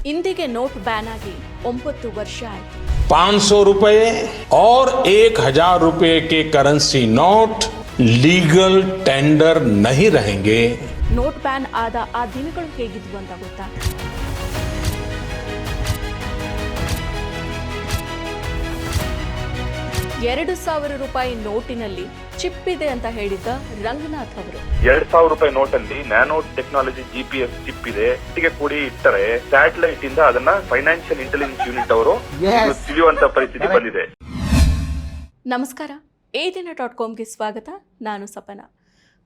ಇಂದಿಗೆ note ban ಆಗಿ ಒಂಬತ್ತು ವರ್ಷ ಆಯಿತು पाँच सौ रुपये और एक हजार रुपये के करेंसी नोट लीगल टेंडर नहीं रहेंगे ನೋಟ್ ಬ್ಯಾನ್ ಆದ ಆ ದಿನಗಳು ಹೇಗಿದ್ವು ಅಂತ ಗೊತ್ತಾ ಎರಡು ಸಾವಿರ ರೂಪಾಯಿ ನೋಟಿನಲ್ಲಿ ಚಿಪ್ ಇದೆ ಅಂತ ಹೇಳಿದ್ದ ರಂಗನಾಥ್ ಅವರು. ಎರಡ್ ಸಾವಿರ ರೂಪಾಯಿ ನೋಟಲ್ಲಿ ಅಲ್ಲಿ nano technology GPS P chip ಇದೆ ಒಟ್ಟಿಗೆ ಕೂಡಿ ಇಟ್ಟರೆ ಸ್ಯಾಟಲೈಟ್ ಇಂದ ಅದನ್ನ ಫೈನಾನ್ಷಿಯಲ್ ಇಂಟೆಲಿಜೆನ್ಸ್ ಯೂನಿಟ್ ಅವರು ತಿಳಿಯುವಂತ ಪರಿಸ್ಥಿತಿ ಬಂದಿದೆ. ನಮಸ್ಕಾರ. ಎ ದಿನ ಡಾಟ್ ಕಾಮ್ಗೆ ಸ್ವಾಗತ. ನಾನು ಸಪನ.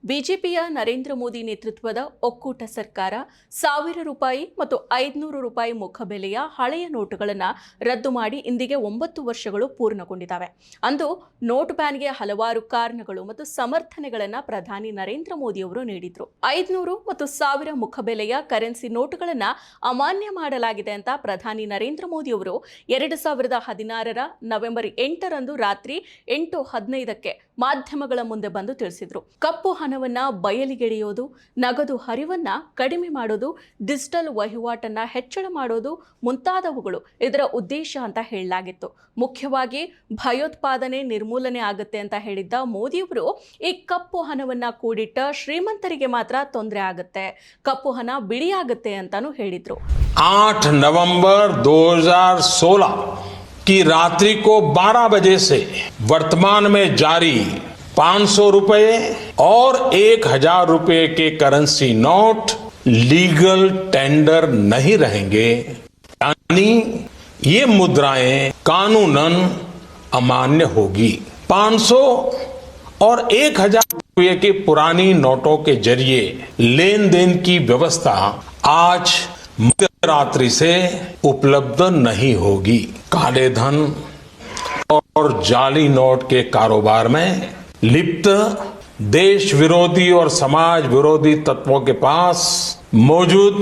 ಬಿಜೆಪಿಯ ನರೇಂದ್ರ ಮೋದಿ ನೇತೃತ್ವದ ಒಕ್ಕೂಟ ಸರ್ಕಾರ ಸಾವಿರ ರೂಪಾಯಿ ಮತ್ತು ಐದುನೂರು ರೂಪಾಯಿ ಮುಖಬೆಲೆಯ ಹಳೆಯ ನೋಟುಗಳನ್ನು ರದ್ದು ಮಾಡಿ ಇಂದಿಗೆ ಒಂಬತ್ತು ವರ್ಷಗಳು ಪೂರ್ಣಗೊಂಡಿದ್ದಾವೆ. ಅಂದು ನೋಟ್ ಬ್ಯಾನ್ಗೆ ಹಲವಾರು ಕಾರಣಗಳು ಮತ್ತು ಸಮರ್ಥನೆಗಳನ್ನು ಪ್ರಧಾನಿ ನರೇಂದ್ರ ಮೋದಿ ಅವರು ನೀಡಿದ್ರು. ಐದುನೂರು ಮತ್ತು ಸಾವಿರ ಮುಖಬೆಲೆಯ ಕರೆನ್ಸಿ ನೋಟುಗಳನ್ನು ಅಮಾನ್ಯ ಮಾಡಲಾಗಿದೆ ಅಂತ ಪ್ರಧಾನಿ ನರೇಂದ್ರ ಮೋದಿ ಅವರು ಎರಡು ಸಾವಿರದ ಹದಿನಾರರ ನವೆಂಬರ್ ಎಂಟರಂದು ರಾತ್ರಿ ಎಂಟು ಹದಿನೈದಕ್ಕೆ ಮಾಧ್ಯಮಗಳ ಮುಂದೆ ಬಂದು ತಿಳಿಸಿದ್ರು. ಕಪ್ಪು ಹಣವನ್ನ ಬಯಲಿಗೆಳೆಯೋದು ನಗದು ಹರಿವನ್ನ ಕಡಿಮೆ ಮಾಡೋದು ಡಿಜಿಟಲ್ ವಹಿವಾಟನ್ನ ಹೆಚ್ಚಳ ಮಾಡೋದು ಮುಂತಾದವುಗಳು ಇದರ ಉದ್ದೇಶ ಅಂತ ಹೇಳಲಾಗಿತ್ತು ಮುಖ್ಯವಾಗಿ ಭಯೋತ್ಪಾದನೆ ನಿರ್ಮೂಲನೆ ಆಗುತ್ತೆ ಅಂತ ಹೇಳಿದ್ದ ಮೋದಿಯವರು ಈ ಕಪ್ಪು ಹಣವನ್ನ ಕೂಡಿಟ್ಟ ಶ್ರೀಮಂತರಿಗೆ ಮಾತ್ರ ತೊಂದರೆ ಆಗುತ್ತೆ ಕಪ್ಪು ಹಣ ಬಿಳಿಯಾಗುತ್ತೆ ಅಂತಾನು ಹೇಳಿದ್ರು 8 नवंबर 2016 की रात्रि को 12 बजे से वर्तमान में जारी 500 रुपये और एक हज़ार रुपये के करेंसी नोट लीगल टेंडर नहीं रहेंगे। यानी ये मुद्राएँ कानूनन अमान्य होगी। 500 और एक हज़ार रुपये के पुरानी नोटों के ज़रिए लेन देन की व्यवस्था आज मध्यरात्रि से उपलब्ध नहीं होगी। काले धन और जाली नोट के कारोबार में लिप्त देश विरोधी और समाज विरोधी तत्वों के पास मौजूद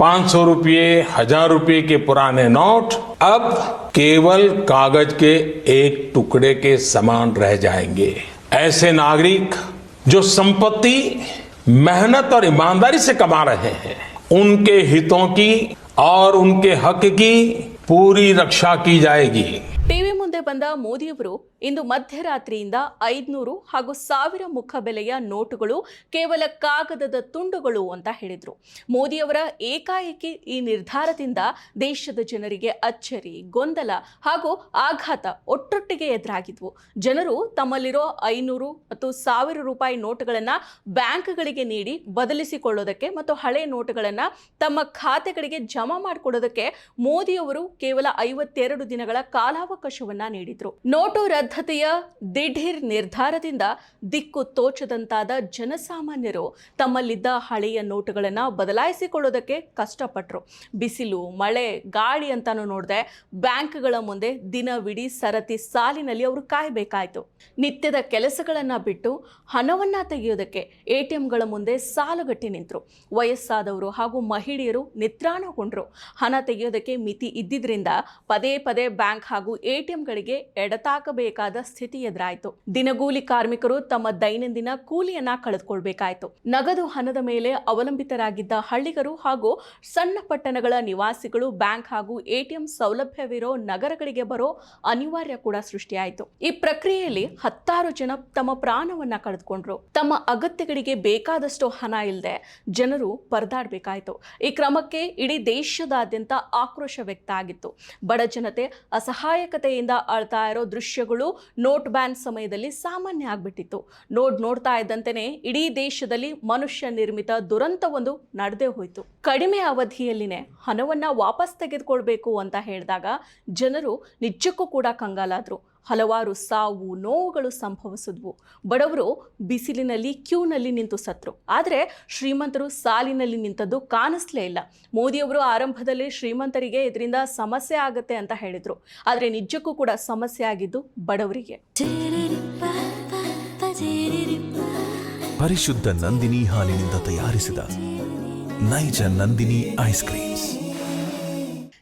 500 रुपये हजार रुपये के पुराने नोट अब केवल कागज के एक टुकड़े के समान रह जाएंगे ऐसे नागरिक जो संपत्ति मेहनत और ईमानदारी से कमा रहे हैं उनके हितों की और उनके हक की पूरी रक्षा की जाएगी ಟಿವಿ ಮುಂದೆ ಬಂದ ಮೋದಿಯವರು ಇಂದು ಮಧ್ಯರಾತ್ರಿಯಿಂದ ಐದುನೂರು ಹಾಗೂ ಸಾವಿರ ಮುಖ ಬೆಲೆಯ ನೋಟುಗಳು ಕೇವಲ ಕಾಗದದ ತುಂಡುಗಳು ಅಂತ ಹೇಳಿದರು. ಮೋದಿಯವರ ಏಕಾಏಕಿ ಈ ನಿರ್ಧಾರದಿಂದ ದೇಶದ ಜನರಿಗೆ ಅಚ್ಚರಿ, ಗೊಂದಲ ಹಾಗೂ ಆಘಾತ ಒಟ್ಟೊಟ್ಟಿಗೆ ಎದುರಾಗಿದ್ವು. ಜನರು ತಮ್ಮಲ್ಲಿರೋ ಐನೂರು ಮತ್ತು ಸಾವಿರ ರೂಪಾಯಿ ನೋಟುಗಳನ್ನು ಬ್ಯಾಂಕ್ಗಳಿಗೆ ನೀಡಿ ಬದಲಿಸಿಕೊಳ್ಳೋದಕ್ಕೆ ಮತ್ತು ಹಳೆ ನೋಟುಗಳನ್ನು ತಮ್ಮ ಖಾತೆಗಳಿಗೆ ಜಮಾ ಮಾಡಿಕೊಡೋದಕ್ಕೆ ಮೋದಿಯವರು ಕೇವಲ ಐವತ್ತೆರಡು ದಿನಗಳ ಕಾಲಾವಕಾಶವನ್ನ ನೀಡಿದರು. ನೋಟು ರದ್ದತಿಯ ದಿಢೀರ್ ನಿರ್ಧಾರದಿಂದ ದಿಕ್ಕು ತೋಚದಂತಾದ ಜನಸಾಮಾನ್ಯರು ತಮ್ಮಲ್ಲಿದ್ದ ಹಳೆಯ ನೋಟುಗಳನ್ನು ಬದಲಾಯಿಸಿಕೊಳ್ಳೋದಕ್ಕೆ ಕಷ್ಟಪಟ್ಟರು ಬಿಸಿಲು, ಮಳೆ, ಗಾಳಿ ಅಂತಾನು ನೋಡಿದೆ ಬ್ಯಾಂಕ್ಗಳ ಮುಂದೆ ದಿನವಿಡೀ ಸರತಿ ಸಾಲಿನಲ್ಲಿ ಅವರು ಕಾಯಬೇಕಾಯಿತು. ನಿತ್ಯದ ಕೆಲಸಗಳನ್ನು ಬಿಟ್ಟು ಹಣವನ್ನು ತೆಗೆಯೋದಕ್ಕೆ ಎ ಟಿ ಎಂಗಳ ಮುಂದೆ ಸಾಲುಗಟ್ಟಿ ನಿಂತರು. ವಯಸ್ಸಾದವರು ಹಾಗೂ ಮಹಿಳೆಯರು ನಿತ್ರಾನಗೊಂಡರು ಹಣ ತೆಗೆಯೋದಕ್ಕೆ ಮಿತಿ ಇದ್ದಿದ್ದರಿಂದ ಪದೇ ಪದೇ ಬ್ಯಾಂಕ್ ಹಾಗೂ ಎ ಟಿ ಎಂಗಳಿಗೆ ಎಡತಾಕಬೇಕಾದ ಸ್ಥಿತಿ ಎದುರಾಯಿತು. ದಿನಗೂಲಿ ಕಾರ್ಮಿಕರು ತಮ್ಮ ದೈನಂದಿನ ಕೂಲಿಯನ್ನ ಕಳೆದುಕೊಳ್ಬೇಕಾಯಿತು. ನಗದು ಹಣದ ಮೇಲೆ ಅವಲಂಬಿತರಾಗಿದ್ದ ಹಳ್ಳಿಗರು ಹಾಗೂ ಸಣ್ಣ ಪಟ್ಟಣಗಳ ನಿವಾಸಿಗಳು ಬ್ಯಾಂಕ್ ಹಾಗೂ ಎಟಿಎಂ ಸೌಲಭ್ಯವಿರೋ ನಗರಗಳಿಗೆ ಬರೋ ಅನಿವಾರ್ಯ ಕೂಡ ಸೃಷ್ಟಿಯಾಯಿತು. ಈ ಪ್ರಕ್ರಿಯೆಯಲ್ಲಿ ಹತ್ತಾರು ಜನ ತಮ್ಮ ಪ್ರಾಣವನ್ನ ಕಳೆದುಕೊಂಡ್ರು. ತಮ್ಮ ಅಗತ್ಯಗಳಿಗೆ ಬೇಕಾದಷ್ಟು ಹಣ ಇಲ್ಲದೆ ಜನರು ಪರದಾಡಬೇಕಾಯಿತು. ಈ ಕ್ರಮಕ್ಕೆ ಇಡೀ ದೇಶದಾದ್ಯಂತ ಆಕ್ರೋಶ ವ್ಯಕ್ತ ಆಗಿತ್ತು ಬಡ ಜನತೆ ಅಸಹಾಯಕತೆಯಿಂದ ಅಳ್ತಾ ಇರೋ ದೃಶ್ಯಗಳು ನೋಟ್ ಬ್ಯಾನ್ ಸಮಯದಲ್ಲಿ ಸಾಮಾನ್ಯ ಆಗ್ಬಿಟ್ಟಿತ್ತು. ನೋಡ್ ನೋಡ್ತಾ ಇದ್ದಂತೆಯೇ ಇಡೀ ದೇಶದಲ್ಲಿ ಮನುಷ್ಯ ನಿರ್ಮಿತ ದುರಂತವೊಂದು ನಡೆದೇ ಹೋಯಿತು. ಕಡಿಮೆ ಅವಧಿಯಲ್ಲಿನೇ ಹಣವನ್ನ ವಾಪಸ್ ತೆಗೆದುಕೊಳ್ಬೇಕು ಅಂತ ಹೇಳಿದಾಗ ಜನರು ನಿಜಕ್ಕೂ ಕೂಡ ಕಂಗಾಲಾದ್ರು. ಹಲವಾರು ಸಾವು, ನೋವುಗಳು ಸಂಭವಿಸಿದ್ವು. ಬಡವರು ಬಿಸಿಲಿನಲ್ಲಿ, ಕ್ಯೂನಲ್ಲಿ ನಿಂತು ಸತ್ರು. ಆದರೆ ಶ್ರೀಮಂತರು ಸಾಲಿನಲ್ಲಿ ನಿಂತದ್ದು ಕಾಣಿಸ್ಲೇ ಇಲ್ಲ. ಮೋದಿಯವರು ಆರಂಭದಲ್ಲಿ ಶ್ರೀಮಂತರಿಗೆ ಇದರಿಂದ ಸಮಸ್ಯೆ ಆಗುತ್ತೆ ಅಂತ ಹೇಳಿದರು. ಆದರೆ ನಿಜಕ್ಕೂ ಕೂಡ ಸಮಸ್ಯೆ ಆಗಿದ್ದು ಬಡವರಿಗೆ. ಪರಿಶುದ್ಧ ನಂದಿನಿ ಹಾಲಿನಿಂದ ತಯಾರಿಸಿದ ನೈಜ ನಂದಿನಿ ಐಸ್ ಕ್ರೀಮ್ಸ್.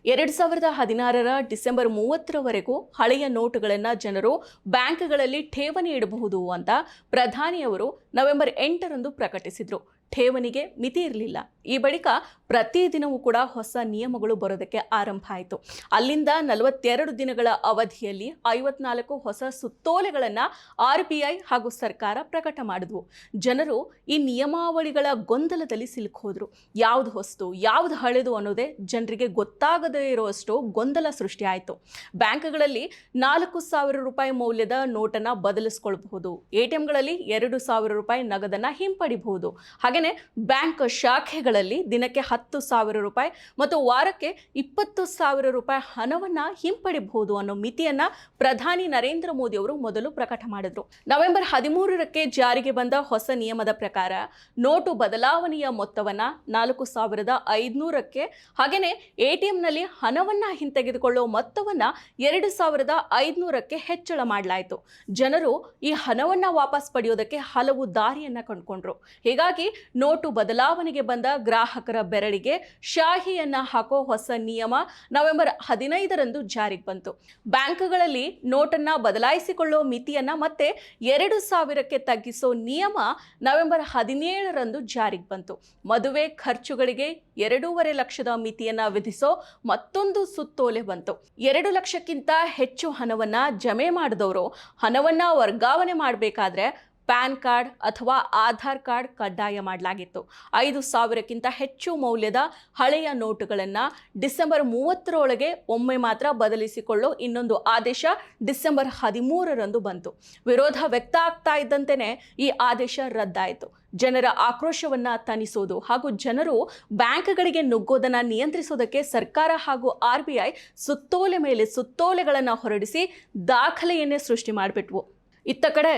ಎರಡು ಸಾವಿರದ ಹದಿನಾರರ ಡಿಸೆಂಬರ್ ಮೂವತ್ತರವರೆಗೂ ಹಳೆಯ ನೋಟುಗಳನ್ನು ಜನರು ಬ್ಯಾಂಕ್ಗಳಲ್ಲಿ ಠೇವಣಿ ಇಡಬಹುದು ಅಂತ ಪ್ರಧಾನಿಯವರು ನವೆಂಬರ್ ಎಂಟರಂದು ಪ್ರಕಟಿಸಿದ್ರು. ಠೇವಣಿಗೆ ಮಿತಿ ಇರಲಿಲ್ಲ. ಈ ಬಳಿಕ ಪ್ರತಿದಿನವೂ ಕೂಡ ಹೊಸ ನಿಯಮಗಳು ಬರೋದಕ್ಕೆ ಆರಂಭ ಆಯಿತು. ಅಲ್ಲಿಂದ ನಲವತ್ತೆರಡು ದಿನಗಳ ಅವಧಿಯಲ್ಲಿ ಐವತ್ನಾಲ್ಕು ಹೊಸ ಸುತ್ತೋಲೆಗಳನ್ನು ಆರ್ ಬಿ ಐ ಹಾಗೂ ಸರ್ಕಾರ ಪ್ರಕಟ ಮಾಡಿದ್ವು. ಜನರು ಈ ನಿಯಮಾವಳಿಗಳ ಗೊಂದಲದಲ್ಲಿ ಸಿಲುಕೋದ್ರು ಯಾವುದು ಹೊಸ್ತು, ಯಾವುದು ಹಳೆದು ಅನ್ನೋದೇ ಜನರಿಗೆ ಗೊತ್ತಾಗದೇ ಇರುವಷ್ಟು ಗೊಂದಲ ಸೃಷ್ಟಿಯಾಯಿತು ಬ್ಯಾಂಕ್ಗಳಲ್ಲಿ ನಾಲ್ಕು ಸಾವಿರ ರೂಪಾಯಿ ಮೌಲ್ಯದ ನೋಟನ್ನು ಬದಲಿಸ್ಕೊಳ್ಬಹುದು. ಎ ಟಿ ಎಂಗಳಲ್ಲಿ ಎರಡು ಸಾವಿರ ರೂಪಾಯಿ ನಗದನ್ನು ಹಿಂಪಡಿಬಹುದು. ಹಾಗೆಯೇ ಬ್ಯಾಂಕ್ ಶಾಖೆಗಳಲ್ಲಿ ದಿನಕ್ಕೆ ಹತ್ತು ಸಾವಿರ ರೂಪಾಯಿ ಮತ್ತು ವಾರಕ್ಕೆ ಇಪ್ಪತ್ತು ಸಾವಿರ ರೂಪಾಯಿ ಹಣವನ್ನು ಹಿಂಪಡಿಬಹುದು ಅನ್ನೋ ಮಿತಿಯನ್ನು ಪ್ರಧಾನಿ ನರೇಂದ್ರ ಮೋದಿ ಅವರು ಮೊದಲು ಪ್ರಕಟ ಮಾಡಿದರು. ನವೆಂಬರ್ ಹದಿಮೂರಕ್ಕೆ ಜಾರಿಗೆ ಬಂದ ಹೊಸ ನಿಯಮದ ಪ್ರಕಾರ ನೋಟು ಬದಲಾವಣೆಯ ಮೊತ್ತವನ್ನ ನಾಲ್ಕು ಸಾವಿರದ ಐದುನೂರಕ್ಕೆ ಹಾಗೆಯೇ ಎ ಟಿ ಎಂನಲ್ಲಿ ಹಣವನ್ನು ಹಿಂತೆಗೆದುಕೊಳ್ಳೋ ಮೊತ್ತವನ್ನು ಎರಡು ಸಾವಿರದ ಐದುನೂರಕ್ಕೆ ಹೆಚ್ಚಳ ಮಾಡಲಾಯಿತು. ಜನರು ಈ ಹಣವನ್ನು ವಾಪಸ್ ಪಡೆಯೋದಕ್ಕೆ ಹಲವು ದಾರಿಯನ್ನು ಕಂಡುಕೊಂಡ್ರು. ಹೀಗಾಗಿ ನೋಟು ಬದಲಾವಣೆಗೆ ಬಂದ ಗ್ರಾಹಕರ ಬೆರಳಿಗೆ ಶಾಹಿಯನ್ನ ಹಾಕೋ ಹೊಸ ನಿಯಮ ನವೆಂಬರ್ ಹದಿನೈದರಂದು ಜಾರಿಗೆ ಬಂತು. ಬ್ಯಾಂಕ್ಗಳಲ್ಲಿ ನೋಟನ್ನ ಬದಲಾಯಿಸಿಕೊಳ್ಳೋ ಮಿತಿಯನ್ನು ಮತ್ತೆ ಎರಡು ಸಾವಿರಕ್ಕೆ ತಗ್ಗಿಸೋ ನಿಯಮ ನವೆಂಬರ್ ಹದಿನೇಳರಂದು ಜಾರಿಗೆ ಬಂತು. ಮದುವೆ ಖರ್ಚುಗಳಿಗೆ ಎರಡೂವರೆ ಲಕ್ಷದ ಮಿತಿಯನ್ನ ವಿಧಿಸೋ ಮತ್ತೊಂದು ಸುತ್ತೋಲೆ ಬಂತು. ಎರಡು ಲಕ್ಷಕ್ಕಿಂತ ಹೆಚ್ಚು ಹಣವನ್ನ ಜಮೆ ಮಾಡಿದವರು ಹಣವನ್ನ ವರ್ಗಾವಣೆ ಮಾಡಬೇಕಾದ್ರೆ ಪ್ಯಾನ್ ಕಾರ್ಡ್ ಅಥವಾ ಆಧಾರ್ ಕಾರ್ಡ್ ಕಡ್ಡಾಯ ಮಾಡಲಾಗಿತ್ತು. ಐದು ಸಾವಿರಕ್ಕಿಂತ ಹೆಚ್ಚು ಮೌಲ್ಯದ ಹಳೆಯ ನೋಟುಗಳನ್ನು ಡಿಸೆಂಬರ್ ಮೂವತ್ತರೊಳಗೆ ಒಮ್ಮೆ ಮಾತ್ರ ಬದಲಿಸಿಕೊಳ್ಳೋ ಇನ್ನೊಂದು ಆದೇಶ ಡಿಸೆಂಬರ್ ಹದಿಮೂರರಂದು ಬಂತು. ವಿರೋಧ ವ್ಯಕ್ತ ಆಗ್ತಾ ಇದ್ದಂತೆಯೇ ಈ ಆದೇಶ ರದ್ದಾಯಿತು. ಜನರ ಆಕ್ರೋಶವನ್ನ ತಣಿಸೋದು ಹಾಗೂ ಜನರು ಬ್ಯಾಂಕ್ಗಳಿಗೆ ನುಗ್ಗೋದನ್ನ ನಿಯಂತ್ರಿಸೋದಕ್ಕೆ ಸರ್ಕಾರ ಹಾಗೂ ಆರ್ ಬಿ ಐ ಸುತ್ತೋಲೆ ಮೇಲೆ ಸುತ್ತೋಲೆಗಳನ್ನು ಹೊರಡಿಸಿ ದಾಖಲೆಯನ್ನೇ ಸೃಷ್ಟಿ ಮಾಡಿಬಿಟ್ವು. ಇತ್ತ ಕಡೆ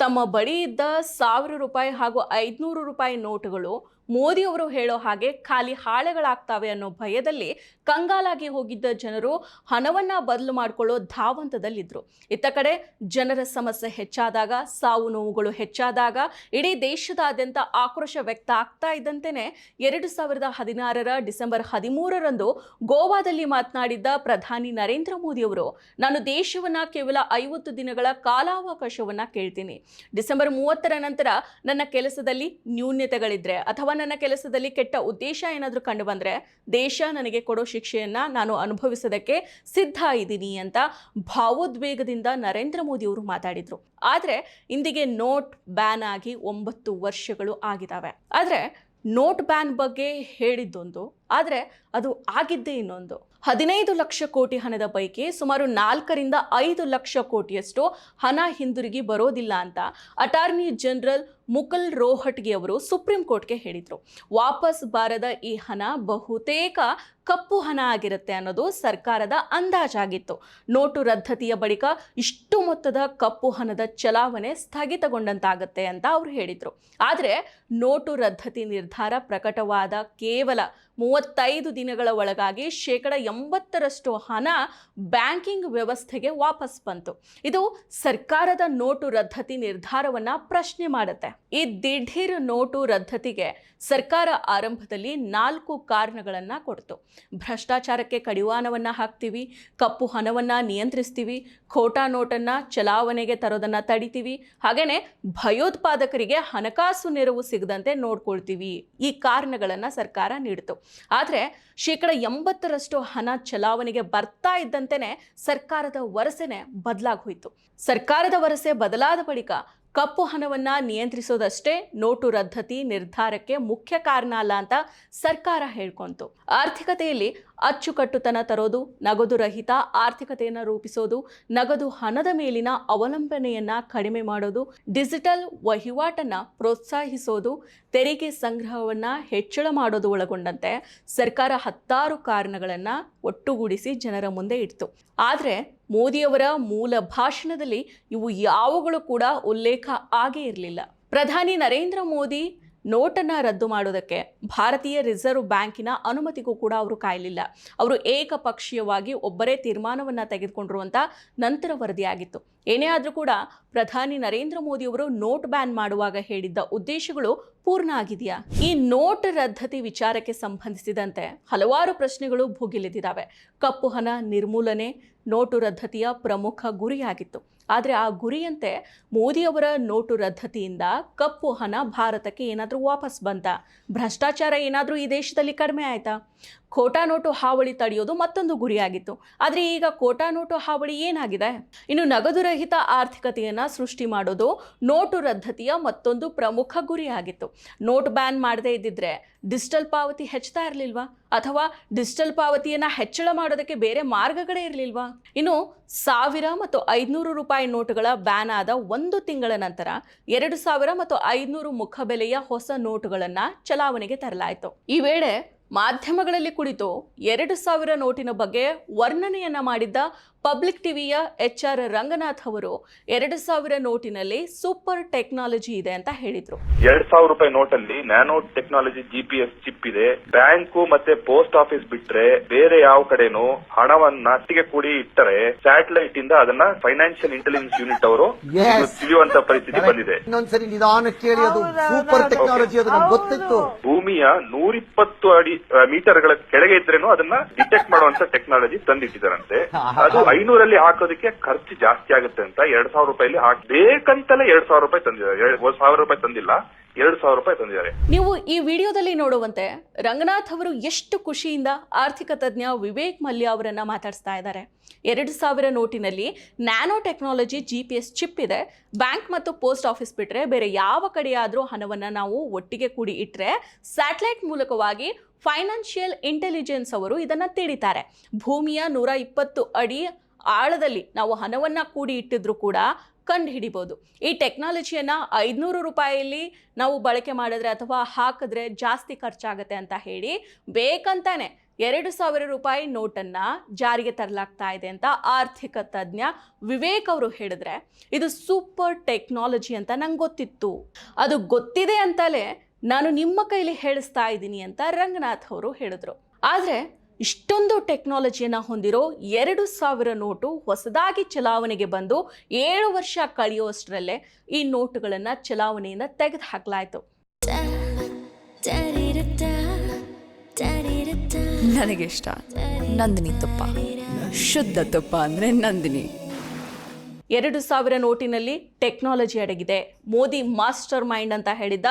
ತಮ್ಮ ಬಳಿ ಇದ್ದ ಸಾವಿರ ರೂಪಾಯಿ ಹಾಗೂ ಐದುನೂರು ರೂಪಾಯಿ ನೋಟುಗಳು ಮೋದಿಯವರು ಹೇಳೋ ಹಾಗೆ ಖಾಲಿ ಹಾಳೆಗಳಾಗ್ತವೆ ಅನ್ನೋ ಭಯದಲ್ಲಿ ಕಂಗಾಲಾಗಿ ಹೋಗಿದ್ದ ಜನರು ಹಣವನ್ನ ಬದಲು ಮಾಡಿಕೊಳ್ಳೋ ಧಾವಂತದಲ್ಲಿದ್ದರು ಇತ್ತ ಕಡೆ ಜನರ ಸಮಸ್ಯೆ ಹೆಚ್ಚಾದಾಗ, ಸಾವು ನೋವುಗಳು ಹೆಚ್ಚಾದಾಗ, ಇಡೀ ದೇಶದಾದ್ಯಂತ ಆಕ್ರೋಶ ವ್ಯಕ್ತ ಆಗ್ತಾ ಇದ್ದಂತೆಯೇ ಎರಡು ಸಾವಿರದ ಹದಿನಾರರ ಡಿಸೆಂಬರ್ ಹದಿಮೂರರಂದು ಗೋವಾದಲ್ಲಿ ಮಾತನಾಡಿದ್ದ ಪ್ರಧಾನಿ ನರೇಂದ್ರ ಮೋದಿ ಅವರು ನಾನು ದೇಶವನ್ನ ಕೇವಲ ಐವತ್ತು ದಿನಗಳ ಕಾಲಾವಕಾಶವನ್ನ ಕೇಳ್ತೀನಿ. ಡಿಸೆಂಬರ್ ಮೂವತ್ತರ ನಂತರ ನನ್ನ ಕೆಲಸದಲ್ಲಿ ನ್ಯೂನ್ಯತೆಗಳಿದ್ರೆ ಅಥವಾ ನನ್ನ ಕೆಲಸದಲ್ಲಿ ಕೆಟ್ಟ ಉದ್ದೇಶ ಏನಾದರೂ ಕಂಡು ಬಂದರೆ ದೇಶ ನನಗೆ ಕೊಡೋ ಶಿಕ್ಷೆಯನ್ನು ನಾನು ಅನುಭವಿಸೋದಕ್ಕೆ ಸಿದ್ಧ ಇದ್ದೀನಿ ಅಂತ ಭಾವೋದ್ವೇಗದಿಂದ ನರೇಂದ್ರ ಮೋದಿ ಅವರು ಮಾತಾಡಿದರು. ಆದರೆ ಇಂದಿಗೆ ನೋಟ್ ಬ್ಯಾನ್ ಆಗಿ ಒಂಬತ್ತು ವರ್ಷಗಳು ಆಗಿದ್ದಾವೆ ಆದರೆ ನೋಟ್ ಬ್ಯಾನ್ ಬಗ್ಗೆ ಹೇಳಿದ್ದೊಂದು ಆದರೆ ಅದು ಆಗಿದ್ದೇ ಇನ್ನೊಂದು. ಹದಿನೈದು ಲಕ್ಷ ಕೋಟಿ ಹಣದ ಪೈಕಿ ಸುಮಾರು ನಾಲ್ಕರಿಂದ ಐದು ಲಕ್ಷ ಕೋಟಿಯಷ್ಟು ಹಣ ಹಿಂದಿರುಗಿ ಬರೋದಿಲ್ಲ ಅಂತ ಅಟಾರ್ನಿ ಜನರಲ್ ಮುಕುಲ್ ರೋಹಟ್ಗೆ ಅವರು ಸುಪ್ರೀಂ ಕೋರ್ಟ್ಗೆ ಹೇಳಿದರು. ವಾಪಸ್ ಬಾರದ ಈ ಹಣ ಬಹುತೇಕ ಕಪ್ಪು ಹಣ ಆಗಿರುತ್ತೆ ಅನ್ನೋದು ಸರ್ಕಾರದ ಅಂದಾಜಾಗಿತ್ತು. ನೋಟು ರದ್ದತಿಯ ಬಳಿಕ ಇಷ್ಟು ಮೊತ್ತದ ಕಪ್ಪು ಹಣದ ಚಲಾವಣೆ ಸ್ಥಗಿತಗೊಂಡಂತಾಗುತ್ತೆ ಅಂತ ಅವರು ಹೇಳಿದರು. ಆದರೆ ನೋಟು ರದ್ದತಿ ನಿರ್ಧಾರ ಪ್ರಕಟವಾದ ಕೇವಲ ಮೂವತ್ತೈದು ದಿನಗಳ ಒಳಗಾಗಿ ಶೇಕಡ ಎಂಬತ್ತರಷ್ಟು ಹಣ ಬ್ಯಾಂಕಿಂಗ್ ವ್ಯವಸ್ಥೆಗೆ ವಾಪಸ್ ಬಂತು. ಇದು ಸರ್ಕಾರದ ನೋಟು ರದ್ದತಿ ನಿರ್ಧಾರವನ್ನ ಪ್ರಶ್ನೆ ಮಾಡುತ್ತೆ. ಈ ದಿಢೀರ್ ನೋಟು ರದ್ದತಿಗೆ ಸರ್ಕಾರ ಆರಂಭದಲ್ಲಿ ನಾಲ್ಕು ಕಾರಣಗಳನ್ನ ಕೊಡ್ತು. ಭ್ರಷ್ಟಾಚಾರಕ್ಕೆ ಕಡಿವಾಣವನ್ನ ಹಾಕ್ತೀವಿ, ಕಪ್ಪು ಹಣವನ್ನ ನಿಯಂತ್ರಿಸ್ತೀವಿ, ಖೋಟಾ ನೋಟನ್ನ ಚಲಾವಣೆಗೆ ತರೋದನ್ನ ತಡಿತೀವಿ, ಹಾಗೇನೆ ಭಯೋತ್ಪಾದಕರಿಗೆ ಹಣಕಾಸು ನೆರವು ಸಿಗದಂತೆ ನೋಡ್ಕೊಳ್ತೀವಿ ಈ ಕಾರಣಗಳನ್ನ ಸರ್ಕಾರ ನೀಡಿತು. ಆದರೆ ಶೇಕಡ ಎಂಬತ್ತರಷ್ಟು ಹಣ ಚಲಾವಣೆಗೆ ಬರ್ತಾ ಇದ್ದಂತೆಯೇ ಸರ್ಕಾರದ ವರಸೆನೆ ಬದಲಾಗೋಯಿತು ಸರ್ಕಾರದ ವರಸೆ ಬದಲಾದ ಬಳಿಕ ಕಪ್ಪು ಹಣವನ್ನ ನಿಯಂತ್ರಿಸೋದಷ್ಟೇ ನೋಟು ರದ್ದತಿ ನಿರ್ಧಾರಕ್ಕೆ ಮುಖ್ಯ ಕಾರಣ ಅಲ್ಲ ಅಂತ ಸರ್ಕಾರ ಹೇಳ್ಕೊಂತು. ಆರ್ಥಿಕತೆಯಲ್ಲಿ ಅಚ್ಚುಕಟ್ಟುತನ ತರೋದು, ನಗದು ರಹಿತ ಆರ್ಥಿಕತೆಯನ್ನು ರೂಪಿಸೋದು, ನಗದು ಹಣದ ಮೇಲಿನ ಅವಲಂಬನೆಯನ್ನ ಕಡಿಮೆ ಮಾಡೋದು, ಡಿಜಿಟಲ್ ವಹಿವಾಟನ್ನ ಪ್ರೋತ್ಸಾಹಿಸೋದು, ತೆರಿಗೆ ಸಂಗ್ರಹವನ್ನ ಹೆಚ್ಚಳ ಮಾಡೋದು ಒಳಗೊಂಡಂತೆ ಸರ್ಕಾರ ಹತ್ತಾರು ಕಾರಣಗಳನ್ನ ಒಟ್ಟುಗೂಡಿಸಿ ಜನರ ಮುಂದೆ ಇಡ್ತು. ಆದರೆ ಮೋದಿಯವರ ಮೂಲ ಭಾಷಣದಲ್ಲಿ ಇವು ಯಾವುಗಳು ಕೂಡ ಉಲ್ಲೇಖ ಆಗೇ ಇರಲಿಲ್ಲ. ಪ್ರಧಾನಿ ನರೇಂದ್ರ ಮೋದಿ ನೋಟನ್ನು ರದ್ದು ಮಾಡೋದಕ್ಕೆ ಭಾರತೀಯ ರಿಸರ್ವ್ ಬ್ಯಾಂಕಿನ ಅನುಮತಿಗೂ ಕೂಡ ಅವರು ಕಾಯಲಿಲ್ಲ. ಅವರು ಏಕಪಕ್ಷೀಯವಾಗಿ ಒಬ್ಬರೇ ತೀರ್ಮಾನವನ್ನು ತೆಗೆದುಕೊಂಡಿರುವಂಥ ನಂತರ ವರದಿಯಾಗಿತ್ತು. ಏನೇ ಆದರೂ ಕೂಡ ಪ್ರಧಾನಿ ನರೇಂದ್ರ ಮೋದಿಯವರು ನೋಟ್ ಬ್ಯಾನ್ ಮಾಡುವಾಗ ಹೇಳಿದ್ದ ಉದ್ದೇಶಗಳು ಪೂರ್ಣ ಆಗಿದೆಯಾ? ಈ ನೋಟ್ ರದ್ದತಿ ವಿಚಾರಕ್ಕೆ ಸಂಬಂಧಿಸಿದಂತೆ ಹಲವಾರು ಪ್ರಶ್ನೆಗಳು ಭುಗಿಲೆದಿದ್ದಾವೆ ಕಪ್ಪು ಹಣ ನಿರ್ಮೂಲನೆ ನೋಟು ರದ್ದತಿಯ ಪ್ರಮುಖ ಗುರಿಯಾಗಿತ್ತು. ಆದರೆ ಆ ಗುರಿಯಂತೆ ಮೋದಿಯವರ ನೋಟು ರದ್ದತಿಯಿಂದ ಕಪ್ಪು ಹಣ ಭಾರತಕ್ಕೆ ಏನಾದರೂ ವಾಪಸ್ ಬಂತ? ಭ್ರಷ್ಟಾಚಾರ ಏನಾದರೂ ಈ ದೇಶದಲ್ಲಿ ಕಡಿಮೆ ಆಯ್ತಾ? ಖೋಟಾ ನೋಟು ಹಾವಳಿ ತಡೆಯೋದು ಮತ್ತೊಂದು ಗುರಿಯಾಗಿತ್ತು. ಆದರೆ ಈಗ ಖೋಟಾ ನೋಟು ಹಾವಳಿ ಏನಾಗಿದೆ? ಇನ್ನು ನಗದು ರಹಿತ ಆರ್ಥಿಕತೆಯನ್ನು ಸೃಷ್ಟಿ ಮಾಡೋದು ನೋಟು ರದ್ದತಿಯ ಮತ್ತೊಂದು ಪ್ರಮುಖ ಗುರಿಯಾಗಿತ್ತು. ನೋಟ್ ಬ್ಯಾನ್ ಮಾಡದೇ ಇದ್ದಿದ್ರೆ ಡಿಜಿಟಲ್ ಪಾವತಿ ಹೆಚ್ಚುತ್ತಾ ಇರಲಿಲ್ವಾ? ಅಥವಾ ಡಿಜಿಟಲ್ ಪಾವತಿಯನ್ನು ಹೆಚ್ಚಳ ಮಾಡೋದಕ್ಕೆ ಬೇರೆ ಮಾರ್ಗಗಳೇ ಇರಲಿಲ್ವಾ? ಇನ್ನು ಸಾವಿರ ಮತ್ತು ಐದುನೂರು ರೂಪಾಯಿ ನೋಟುಗಳ ಬ್ಯಾನ್ ಆದ ಒಂದು ತಿಂಗಳ ನಂತರ ಎರಡು ಸಾವಿರ ಮತ್ತು ಐದುನೂರು ಮುಖಬೆಲೆಯ ಹೊಸ ನೋಟುಗಳನ್ನು ಚಲಾವಣೆಗೆ ತರಲಾಯಿತು. ಈ ವೇಳೆ ಮಾಧ್ಯಮಗಳಲ್ಲಿ ಕುಳಿತು ಎರಡು ಸಾವಿರ ನೋಟಿನ ಬಗ್ಗೆ ವರ್ಣನೆಯನ್ನ ಮಾಡಿದ್ದ ಪಬ್ಲಿಕ್ ಟಿವಿಯ ಎಚ್ ಆರ್ ರಂಗನಾಥ್ ಅವರು ಎರಡು ಸಾವಿರ ನೋಟಿನಲ್ಲಿ ಸೂಪರ್ ಟೆಕ್ನಾಲಜಿ ಇದೆ ಅಂತ ಹೇಳಿದ್ರು. ಎರಡ್ ಸಾವಿರ ರೂಪಾಯಿ ನೋಟಲ್ಲಿ ಅಲ್ಲಿ ನ್ಯಾನೋ ಟೆಕ್ನಾಲಜಿ ಜಿಪಿಎಸ್ ಚಿಪ್ ಇದೆ. ಬ್ಯಾಂಕು ಮತ್ತೆ ಪೋಸ್ಟ್ ಆಫೀಸ್ ಬಿಟ್ರೆ ಬೇರೆ ಯಾವ ಕಡೆನೂ ಹಣವನ್ನ ಅಟ್ಟಿಗೆ ಕೂಡಿ ಇಟ್ಟರೆ ಸ್ಯಾಟಲೈಟ್ ಇಂದ ಅದನ್ನ ಫೈನಾನ್ಷಿಯಲ್ ಇಂಟೆಲಿಜೆನ್ಸ್ ಯೂನಿಟ್ ಅವರು. ತಿಳಿಯುವಂತ ಪರಿಸ್ಥಿತಿ ಬಂದಿದೆ. ಇನ್ನೊಂದ್ಸರಿ ಅದು ಸೂಪರ್ ಟೆಕ್ನಾಲಜಿ ಅದು ನಮ್ಗೆ ಗೊತ್ತಿತ್ತು. ಭೂಮಿಯ ನೂರಿಪ್ಪತ್ತು ಅಡಿ ಮೀಟರ್ಗಳ ಕೆಳಗೆ ಇದ್ರೇನು ಅದನ್ನ ಡಿಟೆಕ್ಟ್ ಮಾಡುವಂತ ಟೆಕ್ನಾಲಜಿ ತಂದಿಟ್ಟಿದಾರಂತೆ ಅದು ಐನೂರಲ್ಲಿ ಹಾಕೋದಕ್ಕೆ ಖರ್ಚು ಜಾಸ್ತಿ ಆಗುತ್ತೆ ಅಂತ ಎರಡ್ ಸಾವಿರ ರೂಪಾಯಿ ಹಾಕ್ ಬೇಕಂತಲೇ ಎರಡ್ ಸಾವಿರ ರೂಪಾಯಿ ತಂದಿದ್ದಾರೆ. ಸಾವಿರ ರೂಪಾಯಿ ತಂದಿಲ್ಲ. ಎರಡ್ ಸಾವಿರ ರೂಪಾಯಿ ತಂದಿದ್ದಾರೆ. ನೀವು ಈ ವಿಡಿಯೋದಲ್ಲಿ ನೋಡುವಂತೆ ರಂಗನಾಥ್ ಅವರು ಎಷ್ಟು ಖುಷಿಯಿಂದ ಆರ್ಥಿಕ ತಜ್ಞ ವಿವೇಕ್ ಮಲ್ಯ ಅವರನ್ನ ಮಾತಾಡಿಸ್ತಾ ಇದ್ದಾರೆ. ಎರಡು ಸಾವಿರ ನೋಟಿನಲ್ಲಿ nano technology G P S chip ಇದೆ. ಬ್ಯಾಂಕ್ ಮತ್ತು ಪೋಸ್ಟ್ ಆಫೀಸ್ ಬಿಟ್ಟರೆ ಬೇರೆ ಯಾವ ಕಡೆಯಾದರೂ ಹಣವನ್ನು ನಾವು ಒಟ್ಟಿಗೆ ಕೂಡಿ ಇಟ್ಟರೆ ಸ್ಯಾಟಲೈಟ್ ಮೂಲಕವಾಗಿ ಫೈನಾನ್ಷಿಯಲ್ ಇಂಟೆಲಿಜೆನ್ಸ್ ಅವರು ಇದನ್ನು ತಿಳಿತಾರೆ ಭೂಮಿಯ ನೂರ ಇಪ್ಪತ್ತು ಅಡಿ ಆಳದಲ್ಲಿ ನಾವು ಹಣವನ್ನು ಕೂಡಿ ಇಟ್ಟಿದ್ರು ಕೂಡ ಕಂಡು ಹಿಡಿಬೋದು. ಈ ಟೆಕ್ನಾಲಜಿಯನ್ನು ಐದುನೂರು ರೂಪಾಯಿಯಲ್ಲಿ ನಾವು ಬಳಕೆ ಮಾಡಿದ್ರೆ ಅಥವಾ ಹಾಕಿದ್ರೆ ಜಾಸ್ತಿ ಖರ್ಚಾಗುತ್ತೆ ಅಂತ ಹೇಳಿ ಬೇಕಂತಾನೆ ಎರಡು ಸಾವಿರ ರೂಪಾಯಿ ನೋಟನ್ನು ಜಾರಿಗೆ ತರಲಾಗ್ತಾ ಇದೆ ಅಂತ ಆರ್ಥಿಕ ತಜ್ಞ ವಿವೇಕ್ ಅವರು ಹೇಳಿದ್ರೆ, ಇದು ಸೂಪರ್ ಟೆಕ್ನಾಲಜಿ ಅಂತ ನಂಗೆ ಗೊತ್ತಿತ್ತು. ಅದು ಗೊತ್ತಿದೆ ಅಂತಲೇ ನಾನು ನಿಮ್ಮ ಕೈಲಿ ಹೇಳಿಸ್ತಾ ಇದ್ದೀನಿ ಅಂತ ರಂಗನಾಥ್ ಅವರು ಹೇಳಿದ್ರು. ಆದರೆ ಇಷ್ಟೊಂದು ಟೆಕ್ನಾಲಜಿಯನ್ನು ಹೊಂದಿರೋ ಎರಡು ಸಾವಿರ ನೋಟು ಹೊಸದಾಗಿ ಚಲಾವಣೆಗೆ ಬಂದು ಏಳು ವರ್ಷ ಕಳೆಯುವಷ್ಟರಲ್ಲೇ ಈ ನೋಟುಗಳನ್ನು ಚಲಾವಣೆಯಿಂದ ತೆಗೆದು ಹಾಕಲಾಯಿತು ನನಗಿಷ್ಟ ನಂದಿನಿ ತುಪ್ಪ. ಶುದ್ಧ ತುಪ್ಪ ಅಂದರೆ ನಂದಿನಿ. ಎರಡು ಸಾವಿರ ನೋಟಿನಲ್ಲಿ ಟೆಕ್ನಾಲಜಿ ಅಡಗಿದೆ. ಮೋದಿ ಮಾಸ್ಟರ್ ಮೈಂಡ್ ಅಂತ ಹೇಳಿದ್ದ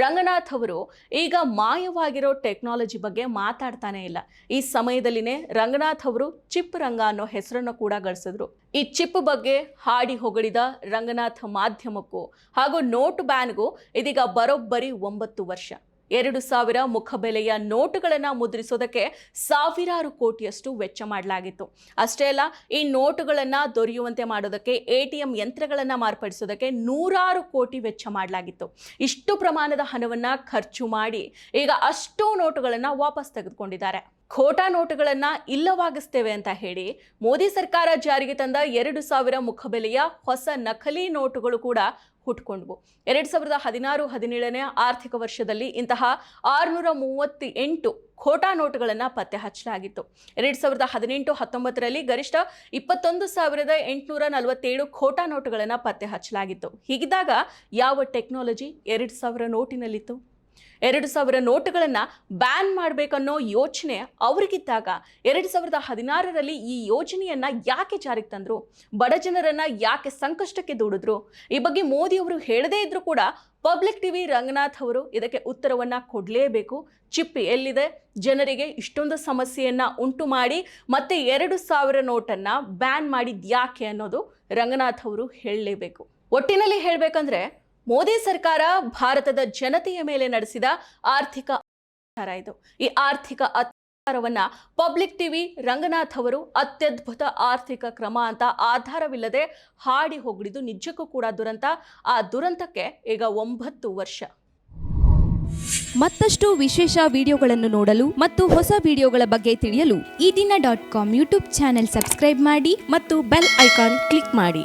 ರಂಗನಾಥ್ ಅವರು ಈಗ ಮಾಯವಾಗಿರೋ ಟೆಕ್ನಾಲಜಿ ಬಗ್ಗೆ ಮಾತಾಡ್ತಾನೆ ಇಲ್ಲ. ಈ ಸಮಯದಲ್ಲಿನೇ ರಂಗನಾಥ್ ಅವರು ಚಿಪ್ ರಂಗ ಅನ್ನೋ ಹೆಸರನ್ನು ಕೂಡ ಗಳಿಸಿದ್ರು. ಈ ಚಿಪ್ ಬಗ್ಗೆ ಹಾಡಿ ಹೊಗಳಿದ ರಂಗನಾಥ್ ಮಾಧ್ಯಮಕ್ಕೂ ಹಾಗೂ ನೋಟ್ ಬ್ಯಾನ್ಗೂ ಇದೀಗ ಬರೋಬ್ಬರಿ ಒಂಬತ್ತು ವರ್ಷ. ಎರಡು ಸಾವಿರ ಮುಖಬೆಲೆಯ ನೋಟುಗಳನ್ನು ಮುದ್ರಿಸೋದಕ್ಕೆ ಸಾವಿರಾರು ಕೋಟಿಯಷ್ಟು ವೆಚ್ಚ ಮಾಡಲಾಗಿತ್ತು. ಅಷ್ಟೇ ಅಲ್ಲ, ಈ ನೋಟುಗಳನ್ನು ದೊರೆಯುವಂತೆ ಮಾಡೋದಕ್ಕೆ ಎ ಟಿ ಎಂ ಯಂತ್ರಗಳನ್ನು ಮಾರ್ಪಡಿಸೋದಕ್ಕೆ ನೂರಾರು ಕೋಟಿ ವೆಚ್ಚ ಮಾಡಲಾಗಿತ್ತು. ಇಷ್ಟು ಪ್ರಮಾಣದ ಹಣವನ್ನು ಖರ್ಚು ಮಾಡಿ ಈಗ ಅಷ್ಟು ನೋಟುಗಳನ್ನು ವಾಪಸ್ ತೆಗೆದುಕೊಂಡಿದ್ದಾರೆ. ಖೋಟಾ ನೋಟುಗಳನ್ನು ಇಲ್ಲವಾಗಿಸ್ತೇವೆ ಅಂತ ಹೇಳಿ ಮೋದಿ ಸರ್ಕಾರ ಜಾರಿಗೆ ತಂದ ಎರಡು ಸಾವಿರ ಮುಖಬೆಲೆಯ ಹೊಸ ನಕಲಿ ನೋಟುಗಳು ಕೂಡ ಹುಟ್ಕೊಂಡ್ವು. ಎರಡು ಸಾವಿರದ ಹದಿನಾರು, ಹದಿನೇಳನೇ ಆರ್ಥಿಕ ವರ್ಷದಲ್ಲಿ ಇಂತಹ ಆರುನೂರ ಮೂವತ್ತ ಎಂಟು ಖೋಟಾ ನೋಟುಗಳನ್ನು ಪತ್ತೆ ಹಚ್ಚಲಾಗಿತ್ತು. ಎರಡು ಸಾವಿರದ ಹದಿನೆಂಟು, ಹತ್ತೊಂಬತ್ತರಲ್ಲಿ ಗರಿಷ್ಠ ಇಪ್ಪತ್ತೊಂದು ಸಾವಿರದ ಎಂಟುನೂರ ನಲವತ್ತೇಳು ಖೋಟಾ ನೋಟುಗಳನ್ನು ಪತ್ತೆ ಹಚ್ಚಲಾಗಿತ್ತು. ಹೀಗಿದ್ದಾಗ ಯಾವ ಟೆಕ್ನಾಲಜಿ ಎರಡು ಸಾವಿರ ನೋಟಿನಲ್ಲಿತ್ತು? ಎರಡು ಸಾವಿರ ನೋಟುಗಳನ್ನು ಬ್ಯಾನ್ ಮಾಡಬೇಕನ್ನೋ ಯೋಚನೆ ಅವರಿಗಿದ್ದಾಗ ಎರಡು ಸಾವಿರದ ಹದಿನಾರರಲ್ಲಿ ಈ ಯೋಜನೆಯನ್ನು ಯಾಕೆ ಜಾರಿಗೆ ತಂದರು? ಬಡ ಜನರನ್ನು ಯಾಕೆ ಸಂಕಷ್ಟಕ್ಕೆ ದೂಡಿದ್ರು? ಈ ಬಗ್ಗೆ ಮೋದಿ ಅವರು ಹೇಳದೇ ಇದ್ರೂ ಕೂಡ ಪಬ್ಲಿಕ್ ಟಿವಿ ರಂಗನಾಥ್ ಅವರು ಇದಕ್ಕೆ ಉತ್ತರವನ್ನು ಕೊಡಲೇಬೇಕು. ಚಿಪ್ ಎಲ್ಲಿದೆ? ಜನರಿಗೆ ಇಷ್ಟೊಂದು ಸಮಸ್ಯೆಯನ್ನು ಉಂಟು ಮಾಡಿ ಮತ್ತೆ ಎರಡು ಸಾವಿರ ನೋಟನ್ನು ಬ್ಯಾನ್ ಮಾಡಿದ್ಯಾಕೆ ಅನ್ನೋದು ರಂಗನಾಥ್ ಅವರು ಹೇಳಲೇಬೇಕು. ಒಟ್ಟಿನಲ್ಲಿ ಹೇಳಬೇಕಂದ್ರೆ ಮೋದಿ ಸರ್ಕಾರ ಭಾರತದ ಜನತೆಯ ಮೇಲೆ ನಡೆಸಿದ ಆರ್ಥಿಕ ಅತ್ಯಾಚಾರ ಇದು. ಈ ಆರ್ಥಿಕ ಅತ್ಯಾಚಾರವನ್ನ ಪಬ್ಲಿಕ್ ಟಿವಿ ರಂಗನಾಥ್ ಅವರು ಅತ್ಯದ್ಭುತ ಆರ್ಥಿಕ ಕ್ರಮ ಅಂತ ಆಧಾರವಿಲ್ಲದೆ ಹಾಡಿ ಹೊಗಳಿದ್ದು ನಿಜಕ್ಕೂ ಕೂಡ ದುರಂತ. ಆ ದುರಂತಕ್ಕೆ ಈಗ ಒಂಬತ್ತು ವರ್ಷ. ಮತ್ತಷ್ಟು ವಿಶೇಷ ವಿಡಿಯೋಗಳನ್ನು ನೋಡಲು ಮತ್ತು ಹೊಸ ವಿಡಿಯೋಗಳ ಬಗ್ಗೆ ತಿಳಿಯಲು Ee Dina dot com YouTube channel subscribe ಮಾಡಿ ಮತ್ತು ಬೆಲ್ ಐಕಾನ್ ಕ್ಲಿಕ್ ಮಾಡಿ.